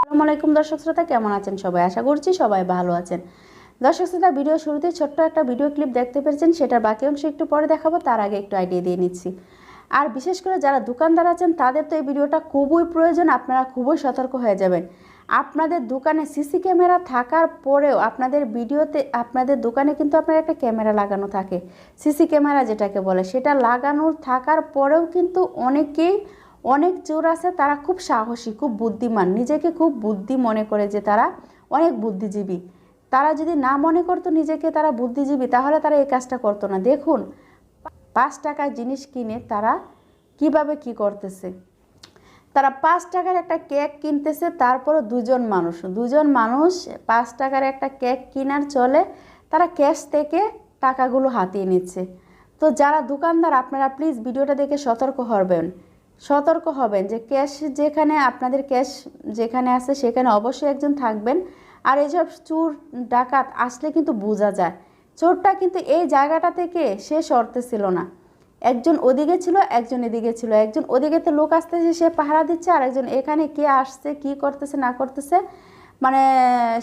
আসসালামু আলাইকুম দর্শক শ্রোতা, কেমন আছেন সবাই? আশা করছি সবাই ভালো আছেন। দর্শক শ্রোতা, ভিডিও শুরুতে ছোট্ট একটা ভিডিও ক্লিপ দেখতে পেরেছেন, সেটার বাকি অংশ একটু পরে দেখাবো, তার আগে একটু আইডিয়া দিয়ে নিচ্ছি। আর বিশেষ করে যারা দোকানদার আছেন, তাদের তো এই ভিডিওটা খুবই প্রয়োজন, আপনারা খুবই সতর্ক হয়ে যাবেন। আপনাদের দোকানে সিসি ক্যামেরা থাকার পরেও আপনাদের ভিডিওতে, আপনাদের দোকানে কিন্তু আপনার একটা ক্যামেরা লাগানো থাকে। সিসি ক্যামেরা যেটাকে বলে, সেটা লাগানো থাকার পরেও কিন্তু অনেকেই অনেক চোর আছে, তারা খুব সাহসী, খুব বুদ্ধিমান। নিজেকে খুব বুদ্ধি মনে করে যে তারা অনেক বুদ্ধিজীবী। তারা যদি না মনে করতো নিজেকে তারা বুদ্ধিজীবী, তাহলে তারা এই কাজটা করতো না। দেখুন, পাঁচ টাকার জিনিস কিনে তারা কীভাবে কি করতেছে? তারা পাঁচ টাকার একটা কেক কিনতেছে, তারপরও দুজন মানুষ। দুজন মানুষ পাঁচ টাকার একটা কেক কেনার চলে তারা ক্যাশ থেকে টাকাগুলো হাতিয়ে নিচ্ছে। তো যারা দোকানদার, আপনারা প্লিজ ভিডিওটা দেখে সতর্ক হবেন। সতর্ক হবেন যে ক্যাশ যেখানে আপনাদের ক্যাশ যেখানে আছে সেখানে অবশ্যই একজন থাকবেন। আর এইসব চোর ডাকাত আসলে কিন্তু বোঝা যায়। চোরটা কিন্তু এই জায়গাটা থেকে সে সরতে ছিল না। একজন ওদিকে ছিল, একজন এদিকে ছিল। একজন ওদিকে তো লোক আসতেছে, সে পাহারা দিচ্ছে আর একজন এখানে কে আসছে, কি করতেছে, না করতেছে। মানে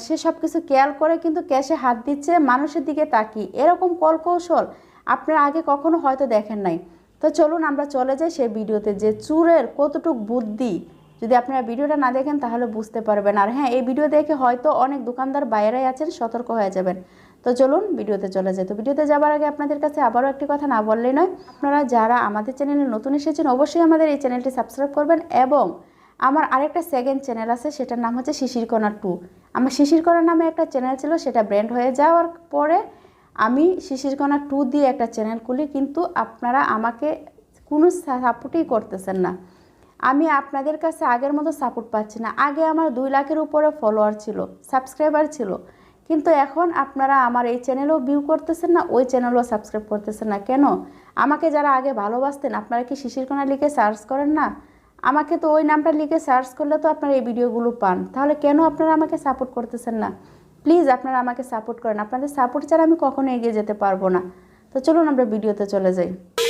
সে সব কিছু খেয়াল করে কিন্তু ক্যাশে হাত দিচ্ছে, মানুষের দিকে তাকি এরকম কল কৌশল আপনারা আগে কখনো হয়তো দেখেন নাই। তো চলুন আমরা চলে যাই সেই ভিডিওতে যে চুরের কতটুক বুদ্ধি। যদি আপনারা ভিডিওটা না দেখেন, তাহলে বুঝতে পারবেন। আর হ্যাঁ এই ভিডিও দেখে হয়তো অনেক দোকানদার বাইরে আছেন, সতর্ক হয়ে যাবেন। তো চলুন ভিডিওতে চলে যাই। তো ভিডিওতে যাবার আগে আপনাদের কাছে আবারও একটি কথা না বললেই নয়, আপনারা যারা আমাদের চ্যানেলে নতুন এসেছেন, অবশ্যই আমাদের এই চ্যানেলটি সাবস্ক্রাইব করবেন এবং আমার আরেকটা সেকেন্ড চ্যানেল আছে, সেটার নাম হচ্ছে শিশির শিশিরকণা টু। আমার শিশির শিশিরকণা নামে একটা চ্যানেল ছিল, সেটা ব্র্যান্ড হয়ে যাওয়ার পরে আমি শিশিরকণা টু দিয়ে একটা চ্যানেল খুলি, কিন্তু আপনারা আমাকে কোনো সাপোর্টই করতেছেন না। আমি আপনাদের কাছে আগের মতো সাপোর্ট পাচ্ছি না। আগে আমার দুই লাখের উপরে ফলোয়ার ছিল সাবস্ক্রাইবার ছিল। কিন্তু এখন আপনারা আমার এই চ্যানেলও ভিউ করতেছেন না, ওই চ্যানেলও সাবস্ক্রাইব করতেছেন না। কেন? আমাকে যারা আগে ভালোবাসতেন, আপনারা কি শিশিরকণা লিখে সার্চ করেন না? আমাকে তো ওই নামটা লিখে সার্চ করলে তো আপনারা এই ভিডিওগুলো পান। তাহলে কেন আপনারা আমাকে সাপোর্ট করতেছেন না? প্লিজ আপনারা আমাকে সাপোর্ট করেন। আপনাদের সাপোর্ট ছাড়া আমি কখনো এগিয়ে যেতে পারব না। তো চলুন আমরা ভিডিওতে চলে যাই।